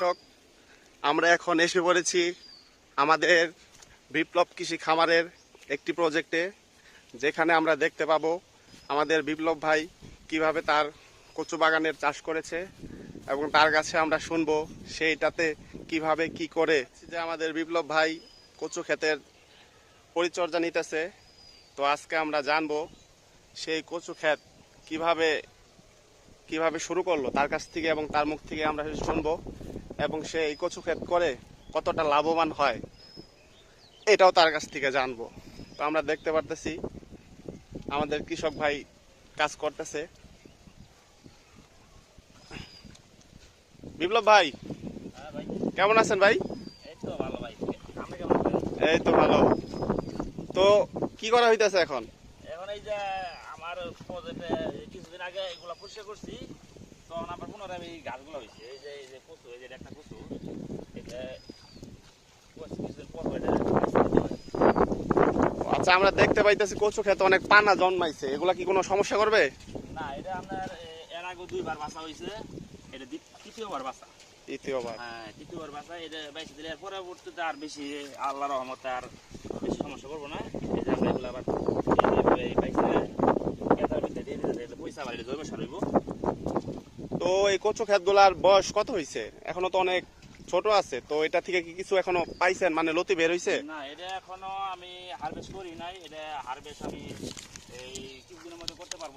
দর্শক, আমরা এখন এসে পড়েছি আমাদের বিপ্লব কৃষি খামারের একটি প্রজেক্টে যেখানে আমরা দেখতে পাবো আমাদের বিপ্লব ভাই কীভাবে তার কচু বাগানের চাষ করেছে এবং তার কাছে আমরা শুনব সেইটাতে কীভাবে কি করে যে আমাদের বিপ্লব ভাই কচু ক্ষেতের পরিচর্যা নিতেছে। তো আজকে আমরা জানব সেই কচু ক্ষেত কীভাবে কীভাবে শুরু করল, তার কাছ থেকে এবং তার মুখ থেকে আমরা শুনব। এবং সে এই কচু ক্ষেত করে কতটা লাভবান হয় এটাও তার কাছ থেকে জানব। তো আমরা দেখতে পারতেছি আমাদের কৃষক ভাই কাজ করতেছে। বিপ্লব ভাই হ্যাঁ কেমন আছেন ভাই? এই তো ভালো ভাই। আপনি এই তো ভালো। তো কি করা হইতেছে এখন? এখন এই যে আমার কিছুদিন আগে এগুলা পরিষ্কার করছি তখন আবার পুনরায় এই গাছগুলো হয়েছে যে এই যে কচু এই যে একটা কচু এটা আচ্ছা আমরা দেখতে পাইতেছি কচু ক্ষেতে অনেক পানা জন্মাইছে। এগুলা কি কোনো সমস্যা করবে? না এটা আপনার এর আগে দুইবার বাসা হয়েছে এটা তৃতীয়বার বাসা। তৃতীয়বার। হ্যাঁ তৃতীয়বার বাসা। এটা বাইশে দিলে পরবর্তীতে আর বেশি আল্লাহ রহমতে আর বেশি সমস্যা করব না। এই যে আমরা এগুলো আবার বাইশে পয়সা এটা জৈব সার হইব। তো এই কচু ক্ষেতগুলার বয়স কত হয়েছে এখনও তো অনেক ছোট আছে, তো এটা থেকে কি কিছু এখনও পাইছেন? মানে লতি বের হইছে? না, এটা এখনও আমি হারভেস্ট করি নাই, এটা হারভেস্ট আমি এই কিছুদিনের মধ্যে করতে পারব।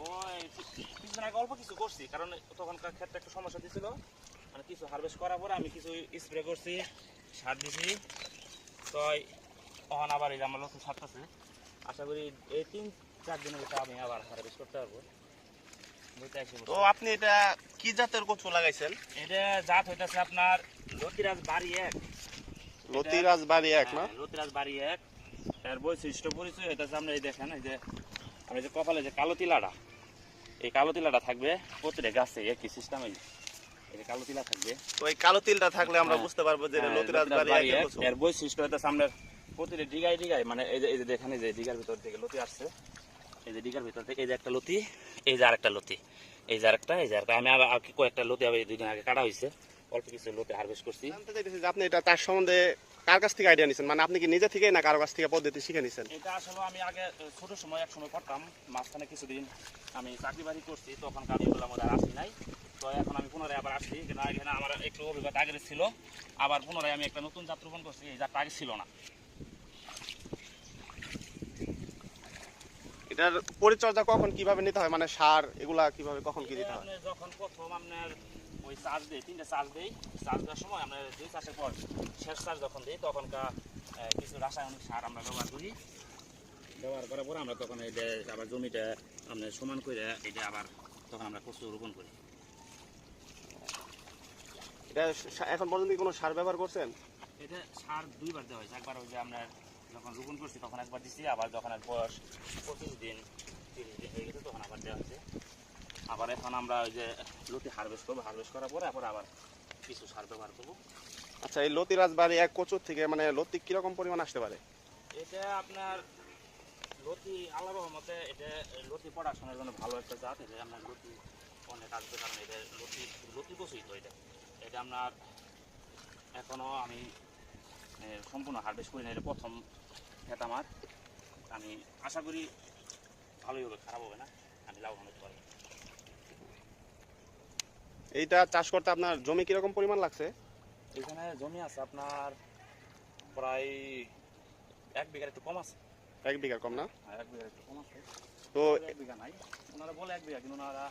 কিছুদিন আগে অল্প কিছু করছি, কারণ তখনকার ক্ষেত্রে একটু সমস্যা দিছিল। মানে কিছু হারভেস্ট করার পরে আমি কিছু স্প্রে করছি, সার দিছি। তো তখন আবার এই আমার লক্ষ্য সারতেছে আশা করি এই তিন, চার দিনের ভিতরে আমি আবার হারভেস্ট করতে পারব। তো আপনি এটা কি জাতের কচু লাগাইছেন? এটা জাত হইতেছে আপনার লতিরাজ বাড়ি এক। লতিরাজ বাড়ি এক না? হ্যাঁ, লতিরাজ বাড়ি এক। এর বৈশিষ্ট্য পরিচয় হইতেছে আমরা এই দেখেন এই যে আমরা যে কপালে যে কালো তিলাটা এই কালো তিলাটা থাকবে প্রতিটা গাছে একই সিস্টেম এই যে কালো তিলা থাকবে। তো এই কালো তিলটা থাকলে আমরা হ্যাঁ। বুঝতে পারব যে হ্যাঁ, লতিরাজ বাড়ি এক। এর বৈশিষ্ট্য হইতেছে আমরা প্রতিটা ডিগায় ডিগায় মানে এই যে এই যে দেখেন এই যে ডিগার ভিতর থেকে লতি আসছে। এই যে ডিগার ভিতর থেকে এই যে একটা লতি এই যে আরেকটা লতি এই যে আরেকটা এই যে আরেকটা। আমি আবার আর কি কয়েকটা লতি আবার এই দুই দিন আগে কাটা হয়েছে অল্প কিছু লতি হারভেস্ট করছি। জানতে চাইতেছি যে আপনি এটা তার সম্বন্ধে কার কাছ থেকে আইডিয়া নিছেন? মানে আপনি কি নিজে থেকে না কারও কাছ থেকে পদ্ধতি শিখে নিছেন? এটা আসলে আমি আগে ছোট সময় এক সময় করতাম। মাঝখানে কিছুদিন আমি চাকরি বাড়ি করছি তখন কাজে বললাম ওদের আসি নাই। তো এখন আমি পুনরায় আবার আসছি এখানে আমার একটু অভিজ্ঞতা আগে ছিল। আবার পুনরায় আমি একটা নতুন জাত রোপণ করছি এই জাতটা আগে ছিল না। এটার পরিচর্যা কখন কীভাবে নিতে হয়? মানে সার এগুলা কীভাবে কখন কি দিতে হয়? যখন প্রথম আপনার ওই চার্জ দেই তিনটে চার্জ দেই চার্জ দেওয়ার সময় আমরা দুই চাষের পর শেষ চার্জ যখন দিই তখনকার কিছু রাসায়নিক সার আমরা ব্যবহার করি। ব্যবহার করার পর আমরা তখন এই যে আবার জমিটা আমরা সমান করে এটা আবার তখন আমরা কচু রোপণ করি। এটা এখন পর্যন্ত কোনো সার ব্যবহার করছেন? এটা সার দুইবার দেওয়া হয়েছে। একবার ওই যে আমরা যখন রোপণ করছি তখন একবার দিচ্ছি আবার যখন এর বয়স পঁচিশ দিন তিরিশ দিন হয়ে গেছে তখন আবার দেওয়া হয়েছে। আবার এখন আমরা ওই যে লতি হারভেস্ট করব হারভেস্ট করার পরে আবার আবার কিছু সার ব্যবহার করব। আচ্ছা এই লতিরাজ বাড়ি এক কচুর থেকে মানে লতি কীরকম পরিমাণ আসতে পারে? এটা আপনার লতি আল্লাহ রহমতে এটা লতি পড়াশোনার জন্য ভালো একটা জাত। এটা আপনার লতি অনেক আসবে কারণ এটা লতি লতি কচুই তো এটা। এটা আপনার এখনও আমি সম্পূর্ণ হারভেস্ট করি না এটা প্রথম ক্ষেত আমার। আমি আশা করি ভালোই হবে খারাপ হবে না। আমি লাভবান হতে পারব। এইটা চাষ করতে আপনার জমি কীরকম পরিমাণ লাগছে? এখানে জমি আছে আপনার প্রায় এক বিঘার একটু কম আছে। এক বিঘার কম না? এক বিঘার একটু কম আছে। তো এক বিঘা নাই। ওনারা বলে এক বিঘা কিন্তু ওনারা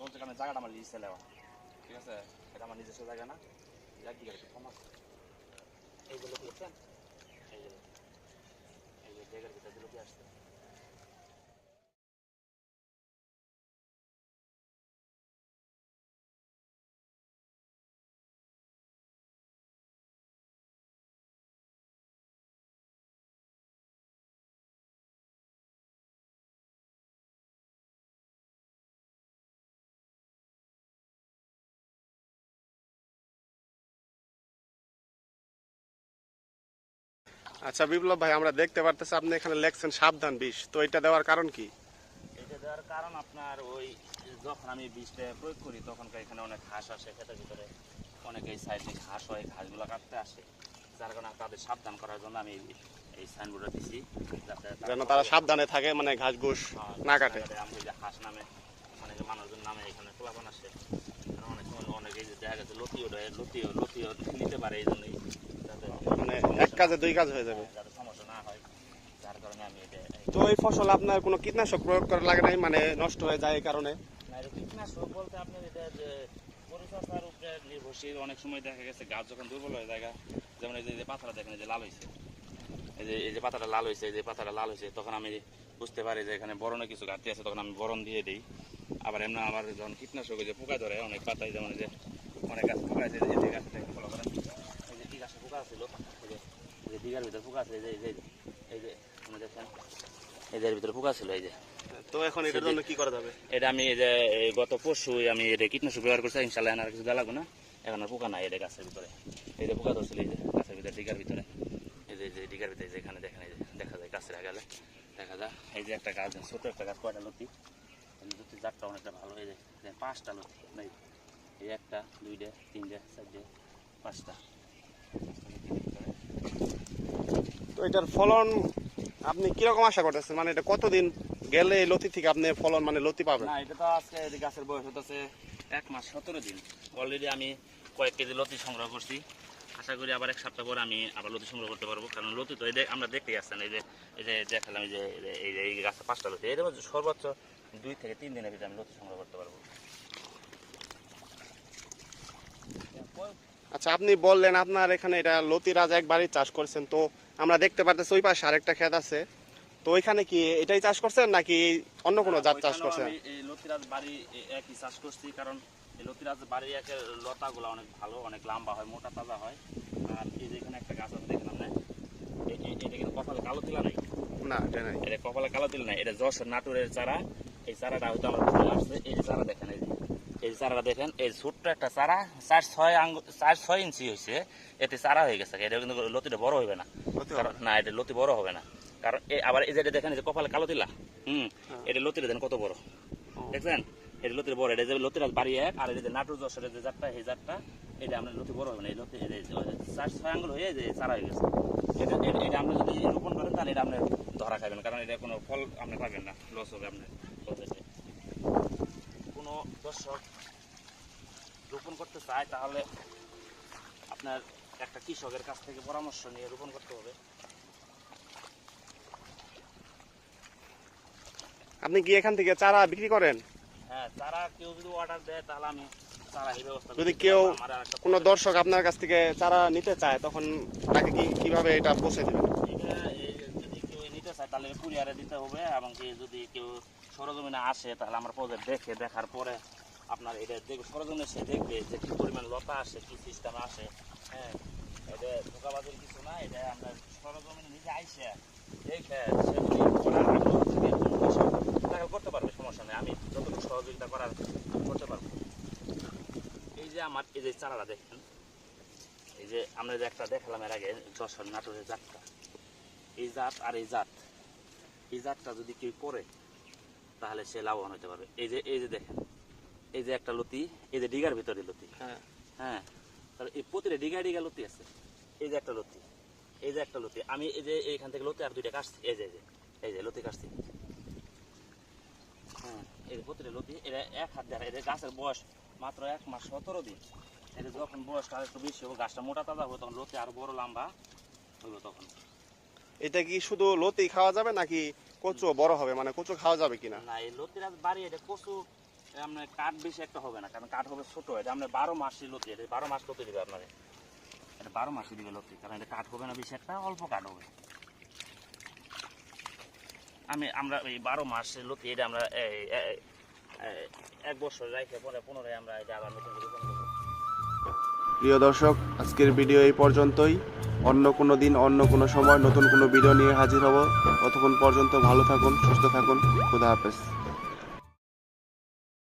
বলতে কারণে জায়গাটা আমার লিজে নেওয়া ঠিক আছে? এটা আমার নিজস্ব জায়গা না। এক বিঘা একটু কম আছে। এইগুলো যে জায়গার ভিতরে লোকে কি আচ্ছা বিপ্লব ভাই আমরা দেখতে পারতেছি আপনি এখানে লেখছেন সাবধান বিষ। তো এটা দেওয়ার কারণ কি? এটা দেওয়ার কারণ আপনার ওই যখন আমি বীজটা প্রয়োগ করি তখনকার এখানে অনেক ঘাস আসে ক্ষেতের ভিতরে। অনেকে এই সাইডে ঘাস হয় ঘাসগুলো কাটতে আসে। যার কারণে তাদের সাবধান করার জন্য আমি এই- সাইনবোর্ডটা দিছি যাতে যেন তারা সাবধানে থাকে মানে ঘাস ঘুষ হ্যাঁ, না কাটে। আমাদের যে হাঁস নামে অনেকে মানুষজন নামে এখানে পোলাপান আসে। অনেক সময় অনেকে দেখা গেছে লতিও লতিও লতিও নিতে পারে এই জন্যই। মানে এক কাজে দুই কাজ হয়ে যাবে। তো এই ফসল আপনার কোনো কীটনাশক প্রয়োগ করা লাগে নাই? মানে নষ্ট হয়ে যায় এই কারণে? কীটনাশক বলতে আপনার এটা যে পরিচর্যার উপরে নির্ভরশীল অনেক সময় দেখা গেছে গাছ যখন দুর্বল হয়ে যায়, যেমন এই যে পাতাটা দেখেন যে লাল হয়েছে এই যে এই যে পাতাটা লাল হয়েছে এই যে পাতাটা লাল হয়েছে তখন আমি বুঝতে পারি যে এখানে বরণে কিছু ঘাটতি আছে, তখন আমি বরণ দিয়ে দিই। আবার এমনি আমার যখন কীটনাশক যে পোকা ধরে, অনেক পাতায় যেমন যে অনেক গাছ পোকা আছে এই যে গাছটা একটু ফলো করেন এই যে কি গাছে পোকা ছিল এই যে দিঘার ভিতরে পোকা আছে এই যে এই যে এই যে আপনি দেখেন যে ভিতরে পোকা ছিল এই যে তো এখন এটার জন্য কি করা যাবে এটা আমি এই যে গত পরশু আমি এটা কীটনাশক ব্যবহার করছি ইনশাল্লাহ আর কিছু লাগবে না এখন আর পোকা নাই এটা গাছের ভিতরে এই যে পোকা ধরছিল এই যে গাছের ভিতরে ডিগার ভিতরে এই যে এই যে ডিগার ভিতরে যেখানে দেখেন এই যে দেখা যায় গাছের গেলে দেখা যায় এই যে একটা গাছ ছোট একটা গাছ কয়টা লতি লতি জাতটা অনেকটা ভালো এই যে পাঁচটা লতি নাই এই একটা দুইটা তিনটা চারটে পাঁচটা তো এটার ফলন আপনি কীরকম আশা করতেছেন? মানে এটা কতদিন গেলে এই লতি থেকে আপনি ফলন মানে লতি পাবেন? না এটা তো আজকে এই গাছের বয়স হতেছে এক মাস সতেরো দিন। অলরেডি আমি কয়েক কেজি লতি সংগ্রহ করছি। আশা করি আবার এক সপ্তাহ পরে আমি আবার লতি সংগ্রহ করতে পারব। কারণ লতি তো এই আমরা দেখতেই আসছেন এই যে এই যে দেখালাম এই যে এই যে- এই যে এই গাছে পাঁচটা লতি মধ্যে সর্বোচ্চ দুই থেকে তিন দিনের ভিতরে আমি লতি সংগ্রহ করতে পারব। আচ্ছা আপনি বললেন আপনার এখানে এটা লতি রাজা একবারই চাষ করছেন তো আমরা দেখতে পারতেছি ওই পাশে আরেকটা ক্ষেত আছে। তো ওইখানে কি এটাই চাষ করছেন নাকি অন্য কোনো জাত চাষ করছেন? এই লতিরাজ বাড়ি একই চাষ করছি কারণ এই লতিরাজ বাড়ির একের লতাগুলো অনেক ভালো অনেক লম্বা হয় মোটা তাজা হয়। আর এই যে এখানে একটা গাছ আছে দেখলাম না এটা কিন্তু কপালে কালো তিলা নাই। না এটা নাই। এটা কপালে কালো তিল নাই এটা যশোর নাটোরের চারা। এই চারাটা হয়তো আমার আসছে এই চারা দেখেন এই এই চারাটা দেখেন এই ছোট্ট একটা চারা চার ছয় আঙ্গুল চার ছয় ইঞ্চি হয়েছে এতে চারা হয়ে গেছে। এটা কিন্তু লতিটা বড় হবে না। কারণ না। এটা লতি বড় হবে না। কারণ এই আবার এই যে এটা দেখেন যে কপালে কালো তিলা হুম হ্যাঁ। এটা লতিটা দেন কত বড়। দেখছেন? এটা লতির বড়। এটা যে লতির বাড়ি এক আর এটা যে নাটোর যশোরের যে জাতটা এই জাতটা এটা আপনার লতি বড় হবে না। এই লতি চার ছয় আঙ্গুল হয়ে যে চারা হয়ে গেছে। এটা এটা- আপনি যদি রোপণ করেন তাহলে এটা আপনি ধরা খাবেন। কারণ এটা কোনো ফল আপনি পাবেন না লস হবে আপনার। কোনো দর্শক রোপণ করতে চায় তাহলে আপনার একটা কৃষকের কাছ থেকে পরামর্শ নিয়ে রোপণ করতে হবে। আপনি কি এখান থেকে চারা বিক্রি করেন? হ্যাঁ তারা কেউ যদি অর্ডার দেয় তাহলে আমি চারা যদি কেউ কোনো দর্শক আপনার কাছ থেকে চারা নিতে চায় তখন তাকে কি কীভাবে এটা পৌঁছে দেবেন? যদি কেউ নিতে চায় তাহলে কুরিয়ারে দিতে হবে এবং যদি কেউ সরজমিনে আসে তাহলে আমার প্রজেক্ট দেখে দেখার পরে আপনার এটা দেখবে সরজমিনে সে দেখবে যে কি পরিমাণ লতা আসে কি সিস্টেম আসে। হ্যাঁ এটা ধোকাবাজির কিছু না এটা আমরা সরজমিনে নিজে আইসে দেখে সে যদি করার আগ্রহ থাকে কোনো কৃষক, তাকে করতে পারবে সমস্যা নেই। আমি যতটুকু সহযোগিতা করার করতে পারব। এই যে আমার এই যে চারাটা দেখেন এই যে আমরা যে একটা দেখালাম এর আগে যশোর নাটোরের জাতটা। এই জাত আর এই জাত। এই জাতটা যদি কেউ করে তাহলে সে লাভবান হতে পারবে এই যে এই যে দেখেন এই যে একটা লতি এই যে ডিগার ভিতরে লতি হ্যাঁ হ্যাঁ তাহলে এই প্রতিটা ডিগা ডিগা লতি আছে এই যে একটা লতি এই যে একটা লতি আমি এই যে এইখান থেকে লতি আর দুইটা কাটছি এই যে এই যে এই যে লতি কাটছি হ্যাঁ এই যে প্রতিটা লতি এটা এক হাত দেড় এটা গাছের বয়স মাত্র এক মাস সতেরো দিন এটা যখন বয়সটা একটু বেশি হবে গাছটা মোটা তাজা হবে তখন লতি আরও বড় লম্বা হইব তখন এটা কি শুধু লতি খাওয়া যাবে নাকি কচু বড় হবে মানে কচু খাওয়া যাবে কিনা? না, এই লতিরাজ বাড়ি এটা কচু আপনার কাঠ বেশি একটা হবে না, কারণ কাঠ হবে ছোট এটা আপনার বারো মাসই লতি এটা বারো মাস লতি দিবে আপনার। এটা বারো মাসই দিবে লতি, কারণ এটা কাঠ হবে না বেশি একটা, অল্প কাঠ হবে। আমি, আমরা এই বারো মাসের লতি, এটা আমরা এক বছর রাখে পরে পুনরায় আমরা এটা আবার নতুন করে প্রিয় দর্শক, আজকের ভিডিও এই পর্যন্তই। অন্য কোনো দিন, অন্য কোনো সময় নতুন কোনো ভিডিও নিয়ে হাজির হব। ততক্ষণ পর্যন্ত ভালো থাকুন, সুস্থ থাকুন। খুদা হাফেজ।